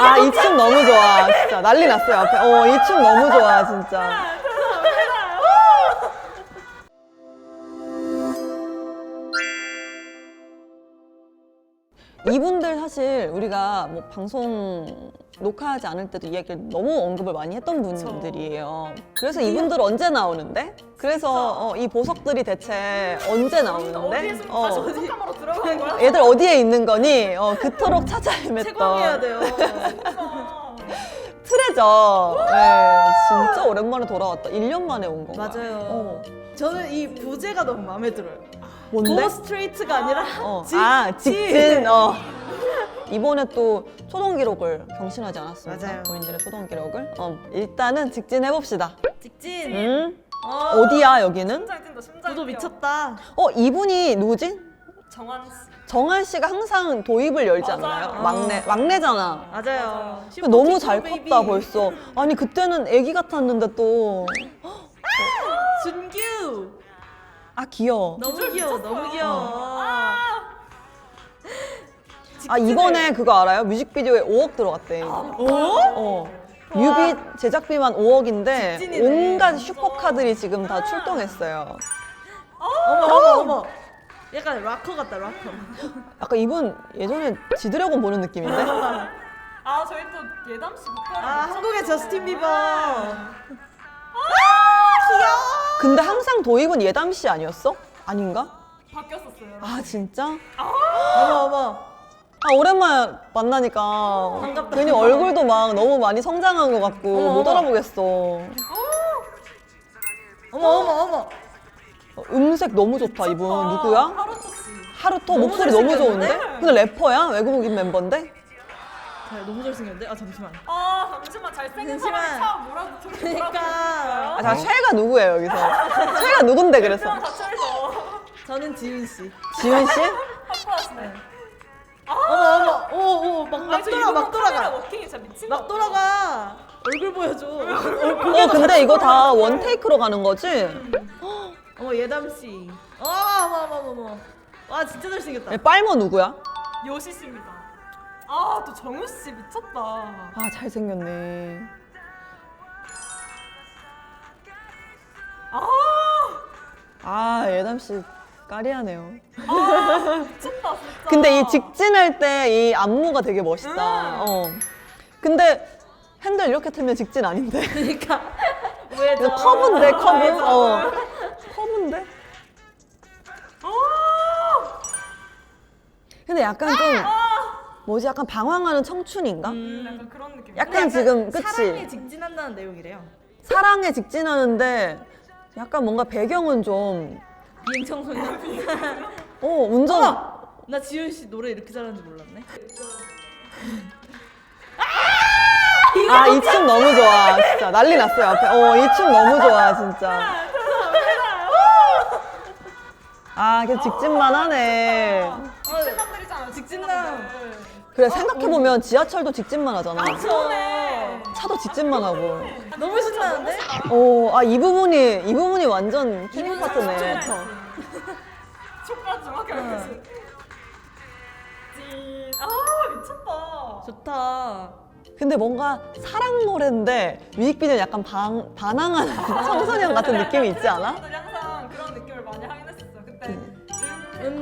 아, 이 춤 너무 좋아. 진짜 난리 났어요, 앞에. 어, 이 춤 너무 좋아, 진짜. 이분들 사실 우리가 뭐 방송 녹화하지 않을 때도 이야기를 너무 언급을 많이 했던 분들이에요. 그래서 이분들 언제 나오는데? 그래서 어, 이 보석들이 대체 언제 나오는데? 어디에서 어, 다시 보석함으로 들어간 거야? 애들 어디에 있는 거니? 어, 그토록 찾아 채광해야 헤맸던 돼요. 트레저. 네, 진짜 오랜만에 돌아왔다. 1년 만에 온 건가? 맞아요. 어. 저는 이 부제가 너무 마음에 들어요. 뭔데? 고 스트레이트가 아니라 어. 직진. 아, 직진. 어. 이번에 또 초동 기록을 경신하지 않았습니까? 맞아요. 본인들의 초동 기록을. 어, 일단은 직진해 봅시다. 직진. 음? 어, 어디야 여기는? 심장 뛴다 심장 구도 뛰어. 미쳤다. 어 이분이 누구지? 정한 씨 정한 씨가 항상 도입을 열지 맞아요. 않나요? 막내 막내잖아. 맞아요. 너무 잘 컸다 벌써. 아니 그때는 아기 같았는데 또. 준규. 아 귀여워. 너무 귀여워. 너무 어. 귀여워. 아 이번에 그거 알아요? 뮤직비디오에 5억 들어갔대. 오? 어. 뮤비 제작비만 5억인데 직진이네. 온갖 슈퍼카들이 지금 다 출동했어요. 어머 어머 어머. 약간 락커 같다 락커. 아까 이분 예전에 지드래곤 보는 느낌인데? 아 저희 또 예담 씨 목표를 아 한국의 저스틴 비버. 근데 항상 도입은 예담 씨 아니었어? 아닌가? 바뀌었었어요 아 진짜? 어머 어머. 아 오랜만에 만나니까 반갑다. 괜히 얼굴도 막 너무 많이 성장한 것 같고 어머, 못 어머. 알아보겠어. 어머 어머 어머. 어, 음색 너무 좋다 이분 누구야? 하루토 씨 하루토 너무 목소리 너무 잘생겼는데? 좋은데? 근데 래퍼야? 외국인 멤버인데? 잘 너무 잘생겼는데? 아 잠시만. 아 잠시만 잘생긴 잠시만. 사람이 참 뭐라고 저렇게 그러니까. 아, 자 최애가 누구예요 여기서? 최애가 누군데 그래서? 저는 지윤 씨. 지윤 씨? 확보하시네 어머. 오오 막 막저 돌아 막 돌아가. 워킹이 진짜 미친 막것 돌아가. 얼굴 보여줘. 어 근데 이거 다 원테이크로 가는 거지? 어머 예담 씨. 어머 어머 어머 어머. 와 진짜 잘생겼다. 예, 빨모 누구야? 요시 씨입니다 아 또 정우 씨 미쳤다 아 잘생겼네. 아 아 예담 씨 까리하네요. 미쳤다 진짜 근데 이 직진할 때 이 안무가 되게 멋있다. 어. 근데 핸들 이렇게 틀면 직진 아닌데. 그러니까 왜 이거 저? 커브인데 커브. 어. 커브인데. 아 근데 약간 좀 뭐지? 약간 방황하는 청춘인가? 약간 그런 느낌 약간 지금 그치? 사랑에 직진한다는 내용이래요. 사랑에 직진하는데 약간 뭔가 배경은 좀 비행 청소년. 어, 운전 나 지윤 씨 노래 이렇게 잘하는 줄 몰랐네. 아, 이 춤 너무 좋아. 진짜 난리 났어요, 앞에. 어, 이 춤 너무 좋아, 진짜. 아, 걔 직진만 하네. 직진남들이잖아 직진남. 그래, 생각해 보면 지하철도 직진만 하잖아. 그러네 차도 직진만 하고. 너무 신나는데? 어, 아, 이 부분이, 이 부분이 완전 힐링 파트네. 촉감 정확히 알겠어 찐 아 미쳤다 좋다. 근데 뭔가 사랑 노래인데 뮤직비디오는 약간 방, 반항하는 청소년 같은 느낌이 있지 않아?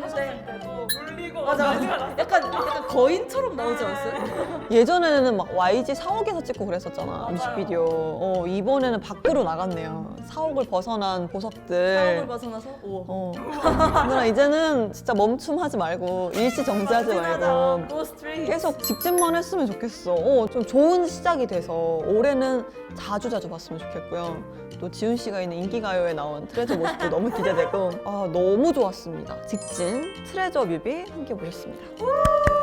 하셨을 네. 때도 물리고 맞아 맞아. 약간 약간 거인처럼 나오지 않았어요? 예전에는 막 YG 사옥에서 찍고 그랬었잖아, 맞아요. 뮤직비디오. 어, 이번에는 밖으로 나갔네요. 사옥을 벗어난 보석들. 사업을 벗어나서 오. 어. 얘들아 이제는 진짜 멈춤하지 말고 일시 정지하지 말고 고 스트레이트. 계속 직진만 했으면 좋겠어. 어, 좀 좋은 시작이 돼서 올해는 자주 자주 봤으면 좋겠고요. 또 지훈 씨가 있는 인기가요에 나온 트레저 모습도 너무 기대되고 아 너무 좋았습니다. 직진 트레저 뮤비 함께 보셨습니다.